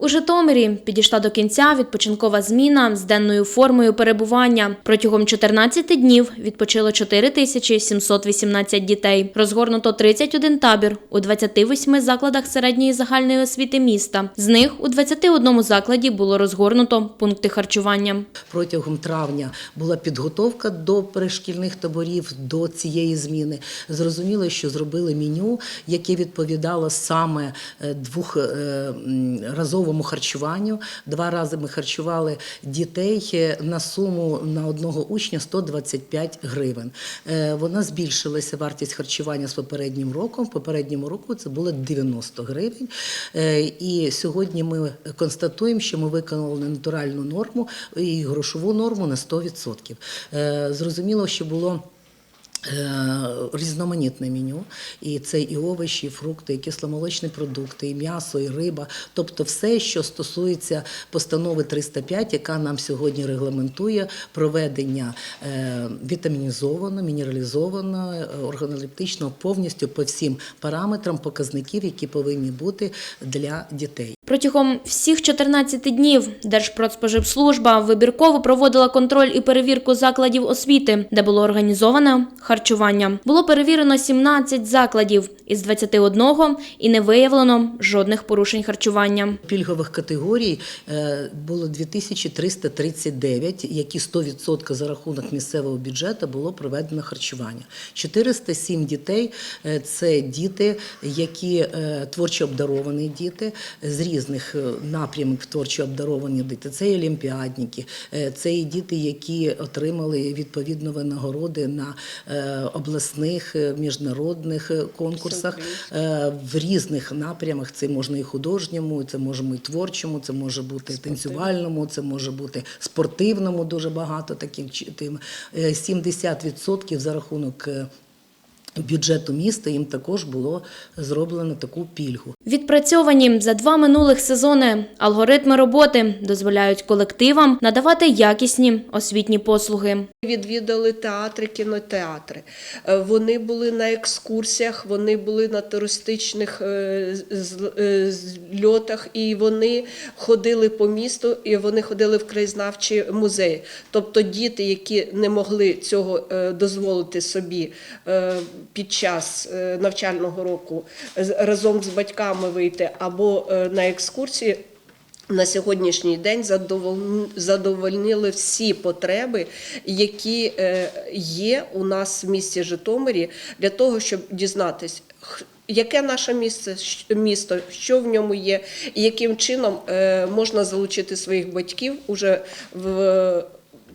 У Житомирі підійшла до кінця відпочинкова зміна з денною формою перебування. Протягом 14 днів відпочило 4 тисячі 718 дітей. Розгорнуто 31 табір у 28 закладах середньої загальної освіти міста. З них у 21 закладі було розгорнуто пункти харчування. Протягом травня була підготовка до перешкільних таборів до цієї зміни. Зрозуміло, що зробили меню, яке відповідало саме е, двохразовому харчуванню. Два рази ми харчували дітей е, на суму на одного учня 125 гривень. Е, Вона збільшилася вартість харчування з попереднім роком. В попередньому року це було 90 гривень. Е, І сьогодні ми констатуємо, що ми виконали натуральну норму і грошову норму на 100%. Е, Зрозуміло, що було. Е, Різноманітне меню, і це і овочі, і фрукти, і кисломолочні продукти, і м'ясо, і риба, тобто все, що стосується постанови 305, яка нам сьогодні регламентує проведення е, вітамінізованого, мінералізованого, е, органолептичного повністю по всім параметрам показників, які повинні бути для дітей. Протягом всіх 14 днів Держпродспоживслужба вибірково проводила контроль і перевірку закладів освіти, де було організоване харчування. Було перевірено 17 закладів із 21 і не виявлено жодних порушень харчування. Пільгових категорій е, було 2339, які 100% за рахунок місцевого бюджету було проведено харчування. 407 дітей е, це діти, які е, творчо обдаровані діти з е, напрямів творчо обдаровані діти. Це і олімпіадники, е, це і діти, які отримали відповідно винагороди на е, обласних міжнародних конкурсах в різних напрямах. Це можна і художньому, це може і творчому, це може бути танцювальному, це може бути спортивному. Дуже багато таких тим. Е, 70% за рахунок. Бюджету міста їм також було зроблено таку пільгу. Відпрацьовані за два минулих сезони алгоритми роботи дозволяють колективам надавати якісні освітні послуги. Відвідали театри, кінотеатри. Е, Вони були на екскурсіях, вони були на туристичних е, е, зльотах, і вони ходили по місту, і вони ходили в краєзнавчі музеї. Тобто діти, які не могли цього дозволити собі під час навчального року разом з батьками вийти або е, на екскурсії. На сьогоднішній день задовольнили всі потреби, які е, є у нас в місті Житомирі, для того, щоб дізнатись, яке наше місце, місто, що в ньому є, і яким чином е, можна залучити своїх батьків уже в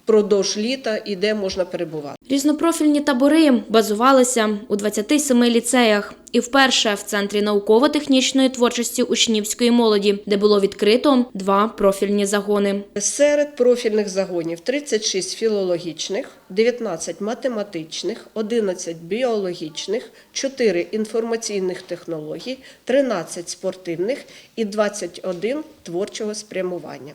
продовж літа і де можна перебувати. Різнопрофільні табори базувалися у 27 ліцеях і вперше в центрі науково-технічної творчості учнівської молоді, де було відкрито два профільні загони. Серед профільних загонів 36 філологічних, 19 математичних, 11 біологічних, 4 інформаційних технологій, 13 спортивних і 21 творчого спрямування.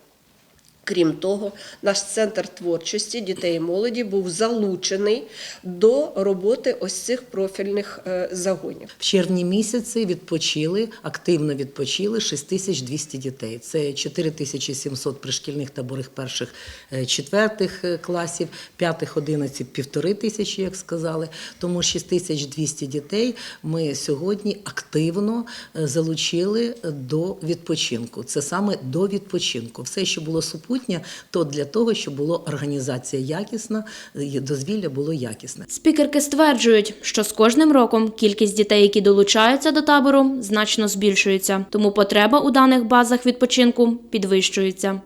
Крім того, наш центр творчості дітей і молоді був залучений до роботи ось цих профільних е, загонів. В червні місяці відпочили, активно відпочили 6200 дітей. Це 4700 пришкільних таборих перших е, четвертих е, класів, п'ятих, одинадцять півтори тисячі, як сказали. Тому 6200 дітей ми сьогодні активно залучили до відпочинку. Це саме до відпочинку. Все, що було супутнє, то для того, щоб була організація якісна, е, дозвілля було якісне. Спікерки стверджують, що з кожним роком кількість дітей, які долучаються до табору, значно збільшується, тому потреба у даних базах відпочинку підвищується.